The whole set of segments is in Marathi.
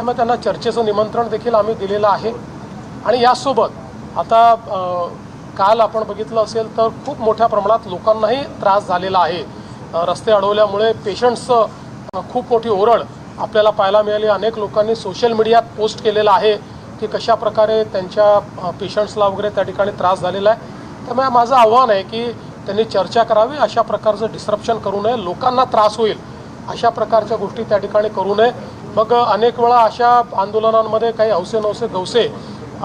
त्यामुळे त्यांना चर्चेचं निमंत्रण देखील आम्ही दिलेलं आहे. आणि यासोबत आता काल आपण बघितलं असेल तर खूप मोठ्या प्रमाणात लोकांनाही त्रास झालेला आहे. रस्ते अडवल्यामुळे पेशंट्सचं खूप मोठी ओरड आपल्याला पाहायला मिळाली. अनेक लोकांनी सोशल मीडियात पोस्ट केलेलं आहे की कशा प्रकारे त्यांच्या पेशंट्सला वगैरे त्या ठिकाणी त्रास झालेला आहे. त्यामुळे माझं आव्हान आहे की त्यांनी चर्चा करावी अशा प्रकारचं डिस्रप्शन करू नये लोकांना त्रास होईल अशा प्रकारच्या गोष्टी त्या ठिकाणी करू नये. मग अनेक वेळा अशा आंदोलनांमध्ये काही हौसे नवसे गवसे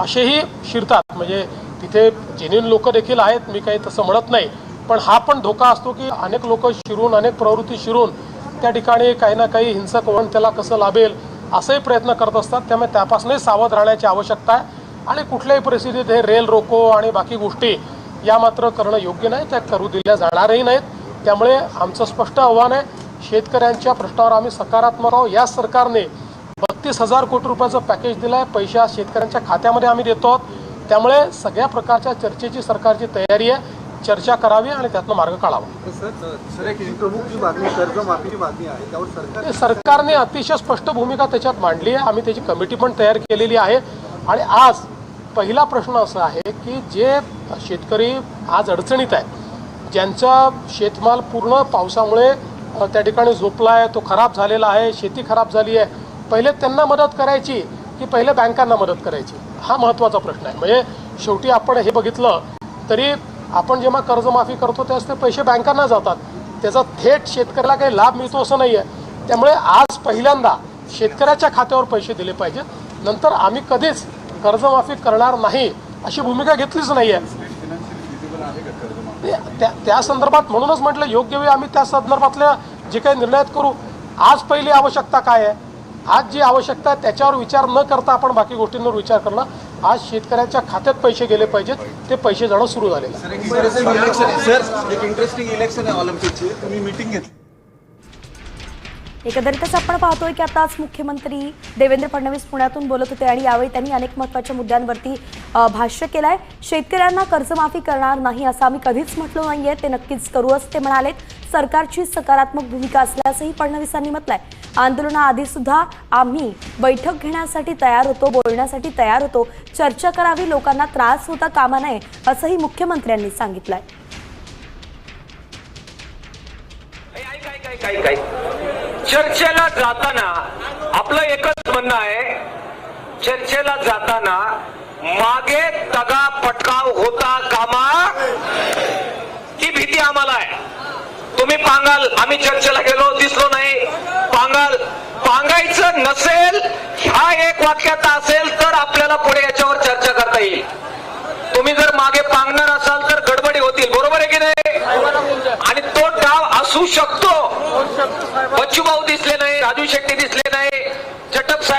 असेही शिरतात. म्हणजे तिथे जेन्युन लोक देखील आहेत मी काही तसं म्हणत नाही. पण हा पण धोका असतो की अनेक लोक शिरून अनेक प्रवृत्ती शिरून त्या ठिकाणी काही ना काही हिंसक वळण त्याला कसं लाभेल असेही प्रयत्न करत असतात. त्यामुळे त्यापासूनही सावध राहण्याची आवश्यकता आहे. आणि कुठल्याही परिस्थितीत हे रेल रोको आणि बाकी गोष्टी या मात्र करणं योग्य नाही त्या करू दिल्या जाणारही नाहीत. त्यामुळे आमचं स्पष्ट आव्हान आहे शेतकऱ्यांच्या प्रश्नावर आम्ही सकारात्मक आहोत. या सरकारने बत्तीस हजार कोटी रुपयाचं पॅकेज दिलं आहे पैसा शेतकऱ्यांच्या खात्यामध्ये आम्ही देतो आहोत. त्यामुळे सगळ्या प्रकारच्या चर्चेची सरकारची तयारी आहे. चर्चा करावी आणि त्यातनं मार्ग काढावा. सरकारने अतिशय स्पष्ट भूमिका त्याच्यात मांडली आहे. आम्ही त्याची कमिटी पण तयार केलेली आहे. आणि आज पहिला प्रश्न असा आहे की जे शेतकरी आज अडचणीत आहे ज्यांचा शेतमाल पूर्ण पावसामुळे त्या ठिकाणी झोपला आहे तो खराब झालेला आहे शेती खराब झाली आहे. पहिले त्यांना मदत करायची की पहिले बँकांना मदत करायची? हा महत्त्वाचा प्रश्न आहे. म्हणजे शेवटी आपण हे बघितलं तरी आपण जेव्हा कर्जमाफी करतो त्याच ते पैसे बँकांना जातात. त्याचा थेट शेतकऱ्याला काही लाभ मिळतो असं नाही आहे त्यामुळे आज पहिल्यांदा शेतकऱ्याच्या खात्यावर पैसे दिले पाहिजेत. नंतर आम्ही कधीच कर्जमाफी करणार नाही अशी भूमिका घेतलीच नाही आहे त्या त्या संदर्भात म्हणूनच म्हटलं योग्य वेळी आम्ही त्या संदर्भातल्या जे काही निर्णयात करू. आज पहिली आवश्यकता काय आहे? आज जी आवश्यकता आहे त्याच्यावर विचार न करता आपण बाकी गोष्टींवर विचार करणं. आज शेतकऱ्याच्या खात्यात पैसे गेले पाहिजेत. ते पैसे जाणं सुरू झालेलं. सर एक इंटरेस्टिंग इलेक्शन आहे. ऑलिम्पिकची. तुम्ही मिटिंग घेतली. एकंदरीतच आपण पाहतोय की आताच मुख्यमंत्री देवेंद्र फडणवीस पुण्यातून बोलत होते आणि यावेळी त्यांनी अनेक महत्त्वाच्या मुद्द्यांवरती भाष्य केलंय. शेतकऱ्यांना कर्जमाफी करणार नाही असं आम्ही कधीच म्हटलो नाहीये. ते नक्कीच करू असं ते म्हणालेत. सरकारची सकारात्मक भूमिका असल्याचंही फडणवीसांनी म्हटलंय. आंदोलनाआधी सुद्धा आम्ही बैठक घेण्यासाठी तयार होतो बोलण्यासाठी तयार होतो. चर्चा करावी लोकांना त्रास होता कामा नये असंही मुख्यमंत्र्यांनी सांगितलंय. चर्चेला जाताना आपलं एकच म्हणणं आहे चर्चेला जाताना मागे तगा पटकाव होता कामा? ही भीती आम्हाला आहे. तुम्ही पांगाल आम्ही चर्चेला गेलो दिसलो नाही. पांगाल पांगायचं नसेल हा एक वाक्याचा असेल तर आपल्याला पुढे याच्यावर चर्चा करता येईल. तुम्ही जर मागे पांगणार असाल तर गडबडी होतील. बरोबर आहे की नाही? आणि तो डाव असू शकतो. बच्चूभाऊ दिसले नाही राजू शेट्टी दिसले नाही चटप साहेब